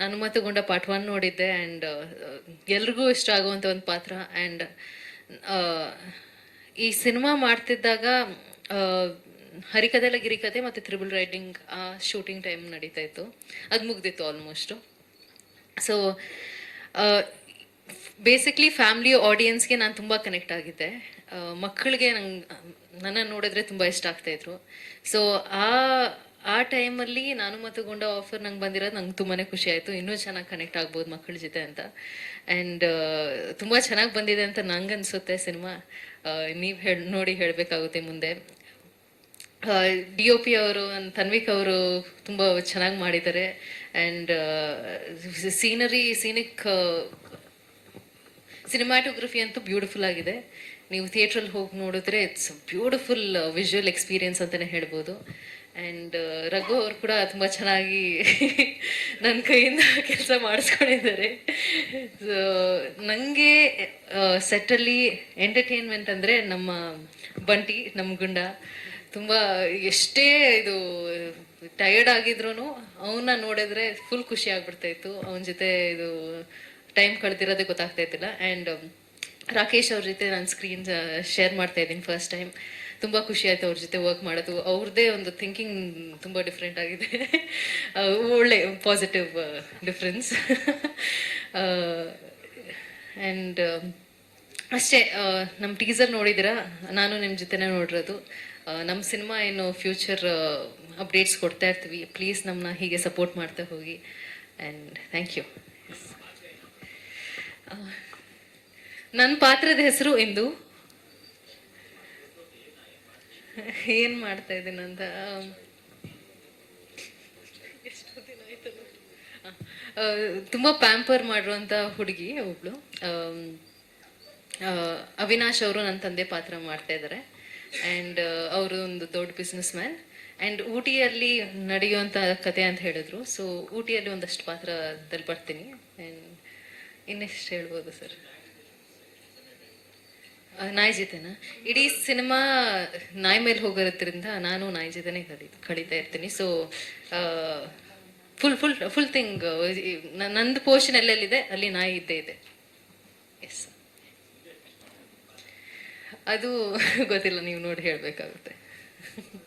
ನಾನು ಮತ್ತು ಗೊಂಡ ಪಾರ್ಟ್ ಒನ್ ನೋಡಿದ್ದೆ ಆ್ಯಂಡ್ ಎಲ್ರಿಗೂ ಇಷ್ಟ ಆಗುವಂಥ ಒಂದು ಪಾತ್ರ ಆ್ಯಂಡ್ ಈ ಸಿನಿಮಾ ಮಾಡ್ತಿದ್ದಾಗ ಹರಿಕದೆಲ್ಲ ಗಿರಿಕತೆ ಮತ್ತು ತ್ರಿಬಲ್ ರೈಡಿಂಗ್, ಆ ಶೂಟಿಂಗ್ ಟೈಮ್ ನಡೀತಾ ಇತ್ತು. ಅದು ಮುಗ್ದಿತ್ತು ಆಲ್ಮೋಸ್ಟು ಸೊ ಬೇಸಿಕ್ಲಿ ಫ್ಯಾಮಿಲಿ ಆಡಿಯನ್ಸ್ಗೆ ನಾನು ತುಂಬ ಕನೆಕ್ಟ್ ಆಗಿದ್ದೆ. ಮಕ್ಕಳಿಗೆ ನಂಗೆ, ನನ್ನನ್ನು ನೋಡಿದ್ರೆ ತುಂಬ ಇಷ್ಟ ಆಗ್ತಾಯಿದ್ರು ಸೊ ಆ ಆ ಟೈಮಲ್ಲಿ ನಾನು ಮತ್ತು ಗುಂಡ ಆಫರ್ ನಂಗೆ ಬಂದಿರೋದು ನಂಗೆ ತುಂಬಾ ಖುಷಿ ಆಯಿತು. ಇನ್ನೂ ಚೆನ್ನಾಗಿ ಕನೆಕ್ಟ್ ಆಗ್ಬೋದು ಮಕ್ಕಳ ಜೊತೆ ಅಂತ. ಆ್ಯಂಡ್ ತುಂಬ ಚೆನ್ನಾಗಿ ಬಂದಿದೆ ಅಂತ ನಂಗೆ ಅನಿಸುತ್ತೆ ಸಿನಿಮಾ. ನೀವು ಹೇಳಿ, ನೋಡಿ ಹೇಳಬೇಕಾಗುತ್ತೆ ಮುಂದೆ. ಡಿ ಒ ಪಿ ಅವರು ತನ್ವಿಕ್ ಅವರು ತುಂಬ ಚೆನ್ನಾಗಿ ಮಾಡಿದ್ದಾರೆ. ಆ್ಯಂಡ್ ಸೀನರಿ ಸೀನಿಕ್ ಸಿನಿಮ್ಯಾಟೋಗ್ರಫಿ ಅಂತೂ ಬ್ಯೂಟಿಫುಲ್ ಆಗಿದೆ. ನೀವು ಥಿಯೇಟ್ರಲ್ಲಿ ಹೋಗಿ ನೋಡಿದ್ರೆ ಇಟ್ಸ್ ಬ್ಯೂಟಿಫುಲ್ ವಿಜುವಲ್ ಎಕ್ಸ್ಪೀರಿಯೆನ್ಸ್ ಅಂತಲೇ ಹೇಳ್ಬೋದು. ಆ್ಯಂಡ್ ರಘು ಅವರು ಕೂಡ ತುಂಬ ಚೆನ್ನಾಗಿ ನನ್ನ ಕೈಯಿಂದ ಕೆಲಸ ಮಾಡಿಸ್ಕೊಂಡಿದ್ದಾರೆ. ಸೊ ನನಗೆ ಸೆಟ್ಟಲ್ಲಿ ಎಂಟರ್ಟೈನ್ಮೆಂಟ್ ಅಂದರೆ ನಮ್ಮ ಬಂಟಿ, ನಮ್ಮ ಗುಂಡ. ತುಂಬ ಎಷ್ಟೇ ಇದು ಟಯರ್ಡ್ ಆಗಿದ್ರು ಅವನ್ನ ನೋಡಿದ್ರೆ ಫುಲ್ ಖುಷಿ ಆಗ್ಬಿಡ್ತಾ ಇತ್ತು. ಅವನ ಜೊತೆ ಇದು ಟೈಮ್ ಕಳೆದಿರೋದೇ ಗೊತ್ತಾಗ್ತಾ ಇದ್ದಿಲ್ಲ. ಆ್ಯಂಡ್ ರಾಕೇಶ್ ಅವ್ರ ಜೊತೆ ನಾನು ಸ್ಕ್ರೀನ್ ಶೇರ್ ಮಾಡ್ತಾ ಇದ್ದೀನಿ ಫಸ್ಟ್ ಟೈಮ್ ತುಂಬ ಖುಷಿ ಆಯಿತು ಅವ್ರ ಜೊತೆ ವರ್ಕ್ ಮಾಡೋದು. ಅವ್ರದ್ದೇ ಒಂದು ಥಿಂಕಿಂಗ್ ತುಂಬ ಡಿಫ್ರೆಂಟ್ ಆಗಿದೆ. ಒಳ್ಳೆ ಪಾಸಿಟಿವ್ ಡಿಫ್ರೆನ್ಸ್ ಆ್ಯಂಡ್ ಅಷ್ಟೇ ನಮ್ಮ ಟೀಸರ್ ನೋಡಿದಿರಾ ನಾನು ನಿಮ್ಮ ಜೊತೆನೇ ನೋಡಿರೋದು. ನಮ್ಮ ಸಿನಿಮಾ ಏನು ಫ್ಯೂಚರ್ ಅಪ್ಡೇಟ್ಸ್ ಕೊಡ್ತಾ ಇರ್ತೀವಿ. ಪ್ಲೀಸ್ ನಮ್ಮನ್ನ ಹೀಗೆ ಸಪೋರ್ಟ್ ಮಾಡ್ತಾ ಹೋಗಿ. ಆ್ಯಂಡ್ ಥ್ಯಾಂಕ್ ಯು ನನ್ನ ಪಾತ್ರದ ಹೆಸರು ಇಂದು? ಏನು ಮಾಡ್ತಾ ಇದ್ದೀನಿ ಅಂತ? ತುಂಬ ಪ್ಯಾಂಪರ್ ಮಾಡಿರುವಂಥ ಹುಡುಗಿ ಒಬ್ಳು. ಅವಿನಾಶ್ ಅವರು ನನ್ನ ತಂದೆ ಪಾತ್ರ ಮಾಡ್ತಾ ಇದ್ದಾರೆ. ಆ್ಯಂಡ್ ಅವರು ಒಂದು ದೊಡ್ಡ ಬಿಸ್ನೆಸ್ ಮ್ಯಾನ್ ಆ್ಯಂಡ್ ಊಟಿಯಲ್ಲಿ ನಡೆಯುವಂಥ ಕತೆ ಅಂತ ಹೇಳಿದ್ರು. ಸೊ ಊಟಿಯಲ್ಲಿ ಒಂದಷ್ಟು ಪಾತ್ರದಲ್ಲಿ ಬರ್ತೀನಿ. ಆ್ಯಂಡ್ ಇನ್ನೆಷ್ಟು ಹೇಳ್ಬೋದು ಸರ್? ನಾಯಿ ಜೊತೆನಾ? ಇಡೀ ಸಿನಿಮಾ ನಾಯಿ ಮೇಲೆ ಹೋಗಿರೋದ್ರಿಂದ ನಾನು ನಾಯಿ ಜೊತೆನೇ ಕಲಿ, ಕಳೀತಾ ಇರ್ತೀನಿ. So full full full thing ನಂದು ಪೋರ್ಷನ್ ಎಲ್ಲೆಲ್ಲಿದೆ? ಅಲ್ಲಿ ನಾಯಿ ಇದ್ದೇ ಇದೆ. ಎಸ್ ಅದು ಗೊತ್ತಿಲ್ಲ, ನೀವು ನೋಡಿ ಹೇಳಬೇಕಾಗುತ್ತೆ.